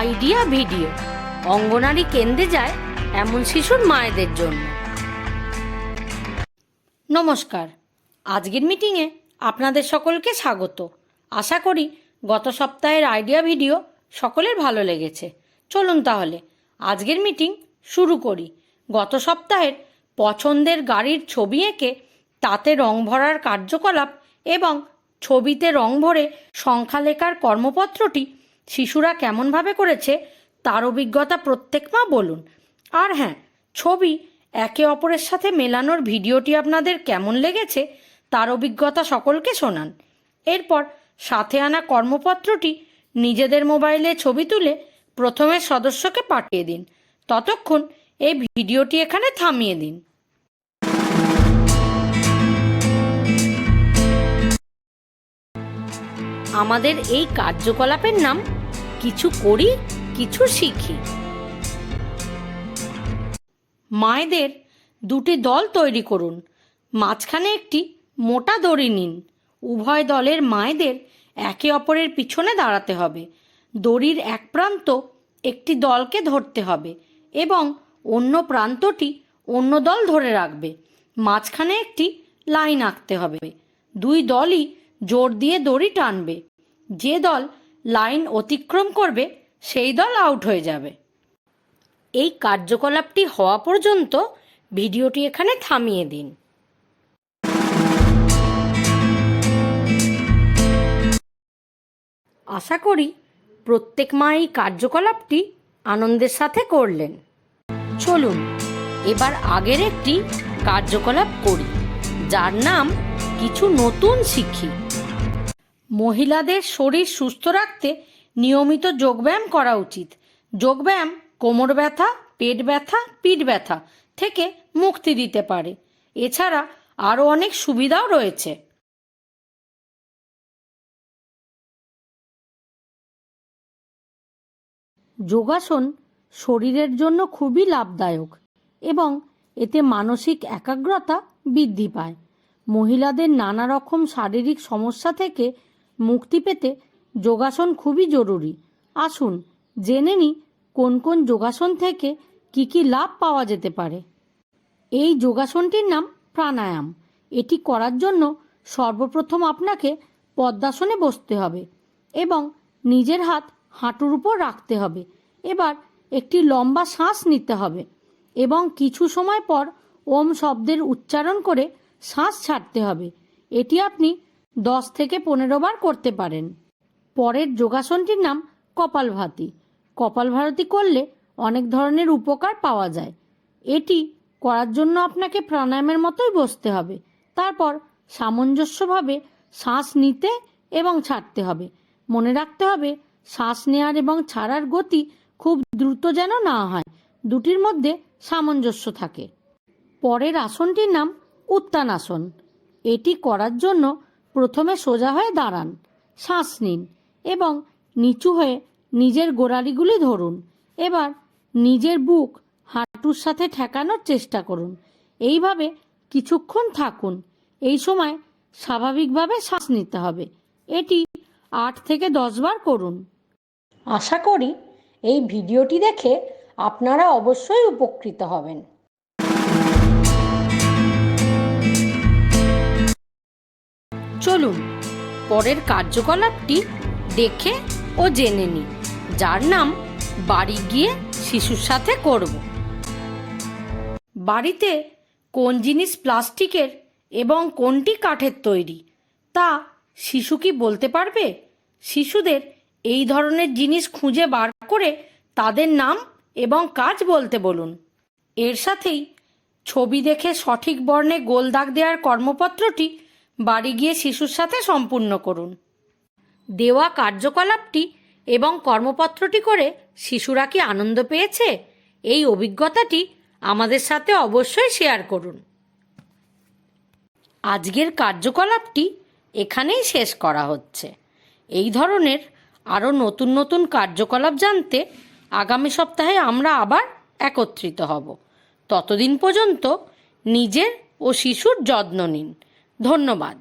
Idea video. অঙ্গনারী কেন্দ্রে যায় এমন শিশুর মায়েদের জন্য। নমস্কার। আজকের মিটিংয়ে আপনাদের সকলকে স্বাগত। আশা করি গত সপ্তাহের আইডিয়া ভিডিও সকলের ভালো লেগেছে। চলুন তাহলে আজকের মিটিং শুরু করি। গত সপ্তাহের পছন্দের গাড়ির ছবি এঁকে তাতে রং ভরার কার্যকলাপ এবং ছবিতে রং ভরে সংখ্যা লেখার কর্মপত্রটি শিশুরা কেমনভাবে করেছে তার অভিজ্ঞতা প্রত্যেক মা বলুন। আর হ্যাঁ ছবি একে অপরের সাথে মেলানোর ভিডিওটি আপনাদের কেমন লেগেছে তার অভিজ্ঞতা সকলকে শোনান। এরপর সাথে আনা কর্মপত্রটি নিজেদের মোবাইলে ছবি তুলে প্রথমের সদস্যকে পাঠিয়ে দিন। ততক্ষণ এই ভিডিওটি এখানে থামিয়ে দিন। আমাদের এই কার্যকলাপের নাম কিছু করি, কিছু শিখি। মায়েদের দুটি দল তৈরি করুন। মাঝখানে একটি মোটা দড়ি নিন। উভয় দলের মায়েদের একে অপরের পিছনে দাঁড়াতে হবে। দড়ির এক প্রান্ত একটি দলকে ধরতে হবে এবং অন্য প্রান্তটি অন্য দল ধরে রাখবে। মাঝখানে একটি লাইন আঁকতে হবে। দুই দলই জোর দিয়ে দড়ি টানবে। যে দল লাইন অতিক্রম করবে, সেই দল আউট হয়ে যাবে। এই কার্যকলাপটি হওয়া পর্যন্ত ভিডিওটি এখানে থামিয়ে দিন। আশা করি প্রত্যেক মা এই কার্যকলাপটি আনন্দের সাথে করলেন। চলুন, এবার আগের একটি কার্যকলাপ করি, যার নাম কিছু নতুন শিখি। মহিলাদের শরীর সুস্থ রাখতে নিয়মিত যোগব্যায়াম করা উচিত। যোগব্যায়াম কোমর ব্যথা, পেট ব্যথা, পিঠ ব্যথা থেকে মুক্তি দিতে পারে। এছাড়া আরও অনেক সুবিধাও রয়েছে। যোগাসন শরীরের জন্য খুবই লাভদায়ক এবং এতে মানসিক একাগ্রতা বৃদ্ধি পায়। মহিলাদের নানা রকম শারীরিক সমস্যা থেকে মুক্তি পেতে যোগাসন খুবই জরুরি। আসুন, জেনে নিই কোন কোন যোগাসন থেকে কি কি লাভ পাওয়া যেতে পারে। এই যোগাসনটির নাম প্রাণায়াম। এটি করার জন্য সর্বপ্রথম আপনাকে পদ্মাসনে বসতে হবে এবং নিজের হাত হাঁটুর উপর রাখতে হবে। এবার একটি লম্বা শ্বাস নিতে হবে এবং কিছু সময় পর ওম শব্দের উচ্চারণ করে শ্বাস ছাড়তে হবে। এটি আপনি দশ থেকে পনেরো বার করতে পারেন। পরের যোগাসনটির নাম কপালভাতি। কপালভারতি করলে অনেক ধরনের উপকার পাওয়া যায়। এটি করার জন্য আপনাকে প্রাণায়ামের মতোই বসতে হবে। তারপর সামঞ্জস্যভাবে শ্বাস নিতে এবং ছাড়তে হবে। মনে রাখতে হবে, শ্বাস নেওয়ার এবং ছাড়ার গতি খুব দ্রুত যেন না হয়। দুটির মধ্যে সামঞ্জস্য থাকে। পরের আসনটির নাম উত্তানাসন এটি করার জন্য প্রথমে সোজা হয়ে দাঁড়ান, শ্বাস নিন এবং নিচু হয়ে নিজের গোড়ালিগুলি ধরুন। এবার নিজের বুক হাঁটুর সাথে ঠেকানোর চেষ্টা করুন। এইভাবে কিছুক্ষণ থাকুন। এই সময় স্বাভাবিকভাবে শ্বাস নিতে হবে। এটি আট থেকে দশ বার করুন। আশা করি এই ভিডিওটি দেখে আপনারা অবশ্যই উপকৃত হবেন। চলুন। পরের কার্যকলাপটি দেখে ও জেনে নিই যার নাম বাড়ি গিয়ে শিশুর সাথে করব। বাড়িতে কোন জিনিস প্লাস্টিকের এবং কোনটি কাঠের তৈরি? তা শিশু কি বলতে পারবে? শিশুদের এই ধরনের জিনিস খুঁজে বার করে তাদের নাম এবং কাজ বলতে বলুন। এর সাথেই ছবি দেখে সঠিক বর্ণে গোল দাগ দেওয়ার কর্মপত্রটি বাড়ি গিয়ে শিশুর সাথে সম্পূর্ণ করুন। দেওয়া কার্যকলাপটি এবং কর্মপত্রটি করে শিশুরা কি আনন্দ পেয়েছে, এই অভিজ্ঞতাটি আমাদের সাথে অবশ্যই শেয়ার করুন। আজকের কার্যকলাপটি এখানেই শেষ করা হচ্ছে। এই ধরনের আরও নতুন নতুন কার্যকলাপ জানতে আগামী সপ্তাহে আমরা আবার একত্রিত হব। ততদিন পর্যন্ত নিজের ও শিশুর যত্ন নিন। ধন্যবাদ।